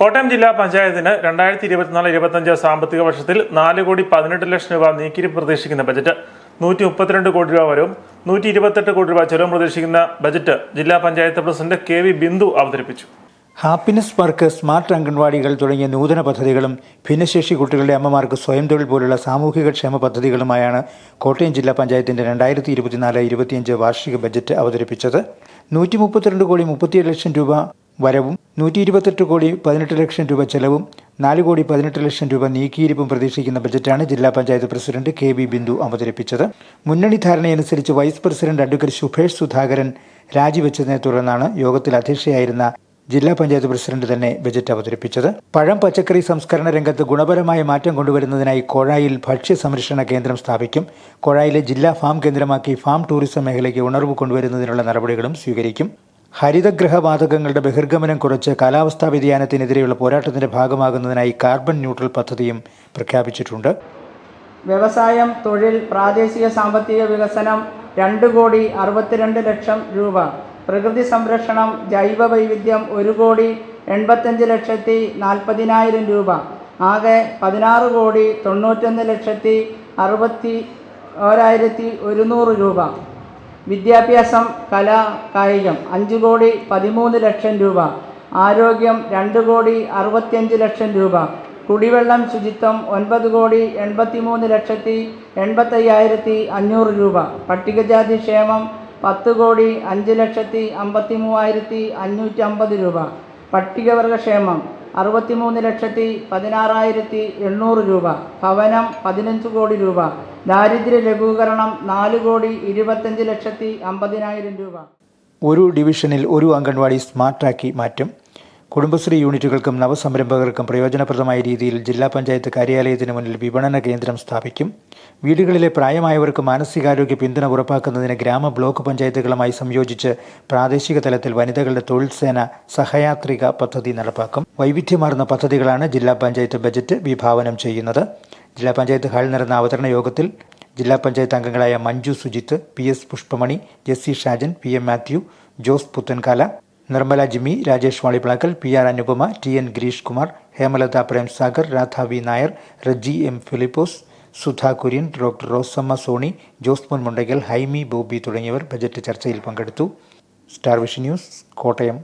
കോട്ടയം ജില്ലാ പഞ്ചായത്തിന് രണ്ടായിരത്തി ഇരുപത്തിനാല് ഇരുപത്തഞ്ച് സാമ്പത്തിക വർഷത്തിൽ നാല് കോടി പതിനെട്ട് ലക്ഷം രൂപ നീക്കിരിപ്പ് പ്രതീക്ഷിക്കുന്ന ബജറ്റ്. നൂറ്റി മുപ്പത്തിരണ്ട് കോടി രൂപ വരും. നൂറ്റി ഇരുപത്തെട്ട് കോടി രൂപ ചെലവും പ്രതീക്ഷിക്കുന്ന ബജറ്റ് ജില്ലാ panchayat president K V Bindu അവതരിപ്പിച്ചു. ഹാപ്പിനെസ് പാർക്ക് സ്മാർട്ട് അംഗൻവാടികൾ തുടങ്ങിയ നൂതന പദ്ധതികളും ഭിന്നശേഷി കുട്ടികളുടെ അമ്മമാർക്ക് സ്വയം തൊഴിൽ പോലുള്ള സാമൂഹിക ക്ഷേമ പദ്ധതികളുമായാണ് കോട്ടയം ജില്ലാ പഞ്ചായത്തിന്റെ രണ്ടായിരത്തി ഇരുപത്തിനാല് ഇരുപത്തിയഞ്ച് വാർഷിക ബജറ്റ് അവതരിപ്പിച്ചത്. നൂറ്റി മുപ്പത്തിരണ്ട് കോടി മുപ്പത്തിയേഴ് ലക്ഷം രൂപ വരവും നൂറ്റി ഇരുപത്തെട്ട് കോടി പതിനെട്ട് ലക്ഷം രൂപ ചെലവും നാല് കോടി പതിനെട്ട് ലക്ഷം രൂപ നീക്കിയിരിപ്പും പ്രതീക്ഷിക്കുന്ന ബജറ്റാണ് ജില്ലാ panchayat president K B Bindu അവതരിപ്പിച്ചത്. മുന്നണി ധാരണയനുസരിച്ച് vice president advocate Subhesh Sudhakaran രാജിവെച്ചതിനെ തുടർന്നാണ് യോഗത്തിൽ അധ്യക്ഷയായിരുന്ന ജില്ലാ പഞ്ചായത്ത് പ്രസിഡന്റ് തന്നെ ബജറ്റ് അവതരിപ്പിച്ചത്. പഴം പച്ചക്കറി സംസ്കരണ രംഗത്ത് ഗുണപരമായ മാറ്റം കൊണ്ടുവരുന്നതിനായി കോഴായിൽ ഭക്ഷ്യ സംരക്ഷണ കേന്ദ്രം സ്ഥാപിക്കും. കോഴായിലെ ജില്ലാ ഫാം കേന്ദ്രമാക്കി ഫാം ടൂറിസം മേഖലയ്ക്ക് ഉണർവ് കൊണ്ടുവരുന്നതിനുള്ള നടപടികളും സ്വീകരിക്കും. ഹരിതഗ്രഹ വാതകങ്ങളുടെ ബഹിർഗമനം കുറച്ച് കാലാവസ്ഥാ വ്യതിയാനത്തിനെതിരെയുള്ള പോരാട്ടത്തിന്റെ ഭാഗമാകുന്നതിനായി കാർബൺ ന്യൂട്രൽ പദ്ധതിയും പ്രഖ്യാപിച്ചിട്ടുണ്ട്. വ്യവസായം തൊഴിൽ പ്രാദേശിക സാമ്പത്തിക വികസനം രണ്ട് കോടി അറുപത്തിരണ്ട് ലക്ഷം രൂപ. പ്രകൃതി സംരക്ഷണം ജൈവ വൈവിധ്യം ഒരു കോടി എൺപത്തഞ്ച് ലക്ഷത്തി നാൽപ്പതിനായിരം രൂപ. ആകെ പതിനാറ് കോടി തൊണ്ണൂറ്റൊന്ന് ലക്ഷത്തി അറുപത്തി ഓരായിരത്തി ഒരുന്നൂറ് രൂപ. വിദ്യാഭ്യാസം കല കായികം അഞ്ച് കോടി പതിമൂന്ന് ലക്ഷം രൂപ. ആരോഗ്യം രണ്ട് കോടി അറുപത്തിയഞ്ച് ലക്ഷം രൂപ. കുടിവെള്ളം ശുചിത്വം ഒൻപത് കോടി എൺപത്തി മൂന്ന് ലക്ഷത്തി എൺപത്തയ്യായിരത്തി അഞ്ഞൂറ് രൂപ. പട്ടികജാതി ക്ഷേമം പത്ത് കോടി അഞ്ച് ലക്ഷത്തി അമ്പത്തി മൂവായിരത്തി അഞ്ഞൂറ്റി അമ്പത് രൂപ. പട്ടികവർഗ ക്ഷേമം അറുപത്തിമൂന്ന് ലക്ഷത്തി പതിനാറായിരത്തി എണ്ണൂറ് രൂപ. ഭവനം പതിനഞ്ച് കോടി രൂപ. ദാരിദ്ര്യ ലഘൂകരണം നാല് കോടി ഇരുപത്തഞ്ച് ലക്ഷത്തി അമ്പതിനായിരം രൂപ. ഒരു ഡിവിഷനിൽ ഒരു അംഗൻവാടി സ്മാർട്ടാക്കി മാറ്റും. കുടുംബശ്രീ യൂണിറ്റുകൾക്കും നവസംരംഭകർക്കും പ്രയോജനപ്രദമായ രീതിയിൽ ജില്ലാ പഞ്ചായത്ത് കാര്യാലയത്തിന് മുന്നിൽ വിപണന കേന്ദ്രം സ്ഥാപിക്കും. വീടുകളിലെ പ്രായമായവർക്ക് മാനസികാരോഗ്യ പിന്തുണ ഉറപ്പാക്കുന്നതിന് ഗ്രാമ ബ്ലോക്ക് പഞ്ചായത്തുകളുമായി സംയോജിച്ച് പ്രാദേശിക തലത്തിൽ വനിതകളുടെ തൊഴിൽ സേന സഹയാത്രിക പദ്ധതി നടപ്പാക്കും. വൈവിധ്യമാർന്ന പദ്ധതികളാണ് ജില്ലാ പഞ്ചായത്ത് ബജറ്റ് വിഭാവനം ചെയ്യുന്നത്. ജില്ലാ പഞ്ചായത്ത് ഹാളിൽ നടന്ന അവതരണ യോഗത്തിൽ ജില്ലാ പഞ്ചായത്ത് അംഗങ്ങളായ Manju Sujith P S Pushpamani Jessy Shajan P M Mathew Jose Puthenkala Nirmala Jimmy Rajesh Valiplackal P R Anupama T N Girish Kumar Hemalatha Premsagar Radha V Nair Reji M Philipose Sudha Kurian doctor Rosamma Sony Josmon Mundackal Haimi Bobby തുടങ്ങിയവർ budget ചർച്ചയിൽ പങ്കെടുത്തു. Star vision news Kottayam.